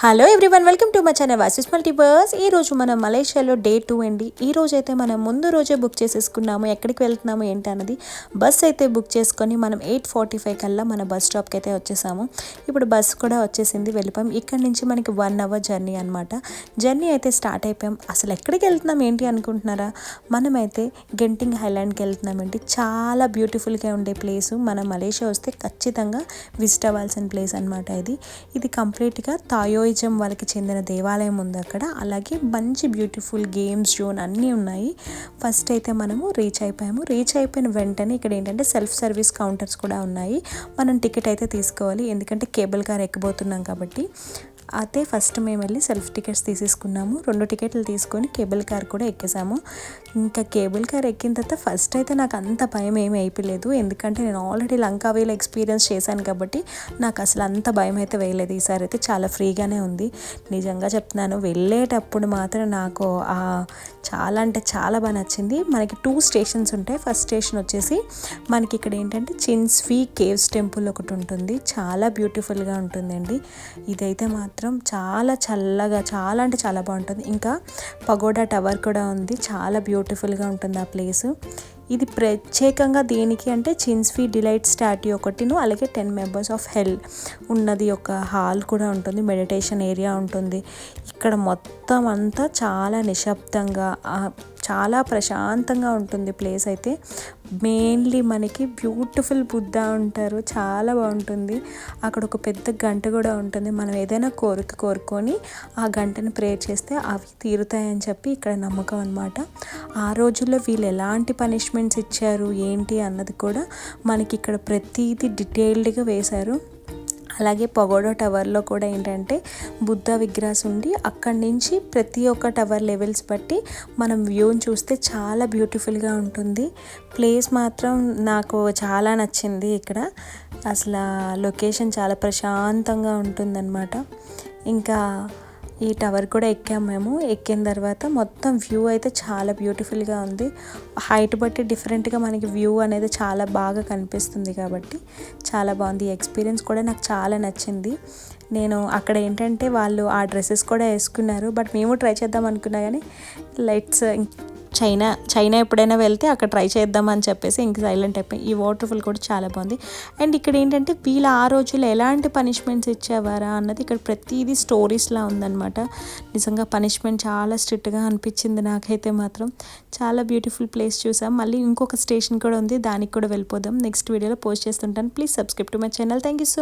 Hello everyone welcome to my channel Vasis multiverse ఈ రోజు మనం మలేషియాలో డే టూ అండి. ఈ రోజు అయితే మనం ముందు రోజే బుక్ చేసేసుకున్నాము ఎక్కడికి వెళ్తున్నాము ఏంటి అన్నది బస్ అయితే బుక్ చేసుకొని మనం ఎయిట్ ఫార్టీ ఫైవ్ కల్లా మన బస్ స్టాప్కి అయితే వచ్చేసాము. ఇప్పుడు బస్ కూడా వచ్చేసింది వెళ్ళిపోయాం. ఇక్కడ నుంచి మనకి వన్ అవర్ జర్నీ అనమాట జర్నీ అయితే స్టార్ట్ అయిపోయాం. అసలు ఎక్కడికి వెళ్తున్నాం ఏంటి అనుకుంటున్నారా? మనమైతే గెంటింగ్ హైలాండ్కి వెళ్తున్నామండి చాలా బ్యూటిఫుల్గా ఉండే ప్లేసు మన మలేషియా వస్తే ఖచ్చితంగా విజిట్ అవ్వాల్సిన ప్లేస్ అనమాట ఇది. ఇది కంప్లీట్గా తాయో హిందూయిజం వాళ్ళకి చెందిన దేవాలయం ఉంది అక్కడ. అలాగే మంచి బ్యూటిఫుల్ గేమ్స్ జోన్ అన్నీ ఉన్నాయి. ఫస్ట్ అయితే మనము రీచ్ అయిపోయాము. రీచ్ అయిపోయిన వెంటనే ఇక్కడ ఏంటంటే సెల్ఫ్ సర్వీస్ కౌంటర్స్ కూడా ఉన్నాయి. మనం టికెట్ అయితే తీసుకోవాలి. ఎందుకంటే కేబుల్ కార్ ఎక్కబోతున్నాం కాబట్టి. అయితే ఫస్ట్ మేము వెళ్ళి సెల్ఫ్ టికెట్స్ తీసేసుకున్నాము. రెండు టికెట్లు తీసుకొని కేబుల్ కార్ కూడా ఎక్కేసాము. ఇంకా కేబుల్ కార్ ఎక్కిన తర్వాత ఫస్ట్ అయితే నాకు అంత భయం ఏమీ అయిపోలేదు. ఎందుకంటే నేను ఆల్రెడీ లంకావేలో ఎక్స్పీరియన్స్ చేశాను కాబట్టి నాకు అసలు అంత భయం అయితే వేయలేదు. ఈసారి అయితే చాలా ఫ్రీగానే ఉంది. నిజంగా చెప్తున్నాను వెళ్ళేటప్పుడు మాత్రం నాకు చాలా అంటే చాలా బాగా నచ్చింది. మనకి టూ స్టేషన్స్ ఉంటాయి. ఫస్ట్ స్టేషన్ వచ్చేసి మనకి ఇక్కడ ఏంటంటే చిన్స్వీ కేవ్స్ టెంపుల్ ఒకటి ఉంటుంది. చాలా బ్యూటిఫుల్గా ఉంటుందండి. ఇదైతే మాత్రం మాత్రం చాలా చల్లగా చాలా అంటే చాలా బాగుంటుంది. ఇంకా పగోడా టవర్ కూడా ఉంది. చాలా బ్యూటిఫుల్గా ఉంటుంది ఆ ప్లేసు ఇది ప్రత్యేకంగా దేనికి అంటే చిన్స్ఫీ డిలైట్ స్టాట్యూ ఒకటిను అలాగే టెన్ మెంబర్స్ ఆఫ్ హెల్ ఉన్నది ఒక హాల్ కూడా ఉంటుంది మెడిటేషన్ ఏరియా ఉంటుంది. ఇక్కడ మొత్తం అంతా చాలా నిశ్శబ్దంగా చాలా ప్రశాంతంగా ఉంటుంది ప్లేస్ అయితే. మెయిన్లీ మనకి బ్యూటిఫుల్ బుద్ధ ఉంటారు చాలా బాగుంటుంది. అక్కడ ఒక పెద్ద గంట కూడా ఉంటుంది. మనం ఏదైనా కోరిక కోరుకొని ఆ గంటను ప్రేయర్ చేస్తే అవి తీరుతాయని చెప్పి ఇక్కడ నమ్మకం అనమాట ఆ రోజుల్లో వీళ్ళు ఎలాంటి పనిష్మెంట్స్ ఇచ్చారు ఏంటి అన్నది కూడా మనకి ఇక్కడ ప్రతిదీ డీటెయిల్డ్గా వేశారు. అలాగే పగోడో టవర్లో కూడా ఏంటంటే బుద్ధ విగ్రహస్ ఉండి అక్కడి నుంచి ప్రతి ఒక్క టవర్ లెవెల్స్ బట్టి మనం వ్యూని చూస్తే చాలా బ్యూటిఫుల్గా ఉంటుంది. ప్లేస్ మాత్రం నాకు చాలా నచ్చింది ఇక్కడ. అసలు లొకేషన్ చాలా ప్రశాంతంగా ఉంటుందన్నమాట. ఇంకా ఈ టవర్ కూడా ఎక్కాము మేము. ఎక్కిన తర్వాత మొత్తం వ్యూ అయితే చాలా బ్యూటిఫుల్గా ఉంది. హైట్ బట్టి డిఫరెంట్గా మనకి వ్యూ అనేది చాలా బాగా కనిపిస్తుంది కాబట్టి చాలా బాగుంది. ఎక్స్పీరియన్స్ కూడా నాకు చాలా నచ్చింది. నేను అక్కడ ఏంటంటే వాళ్ళు ఆ డ్రెస్సెస్ కూడా వేసుకున్నారు. బట్ మేము ట్రై చేద్దాం అనుకున్నా కానీ లైట్స్ చైనా చైనా ఎప్పుడైనా వెళ్తే అక్కడ ట్రై చేద్దామని చెప్పేసి ఇంక సైలెంట్ అయిపోయి. ఈ వాటర్ ఫాల్ కూడా చాలా బాగుంది. అండ్ ఇక్కడ ఏంటంటే వీళ్ళు ఆ రోజుల్లో ఎలాంటి పనిష్మెంట్స్ ఇచ్చేవారా అన్నది ఇక్కడ ప్రతిదీ స్టోరీస్లా ఉందన్నమాట. నిజంగా పనిష్మెంట్ చాలా స్ట్రిక్ట్గా అనిపించింది నాకైతే మాత్రం. చాలా బ్యూటిఫుల్ ప్లేస్ చూసాం. మళ్ళీ ఇంకొక స్టేషన్ కూడా ఉంది. దానికి కూడా వెళ్ళిపోదాం. నెక్స్ట్ వీడియోలో పోస్ట్ చేస్తుంటాను. Please subscribe to my channel. Thank you so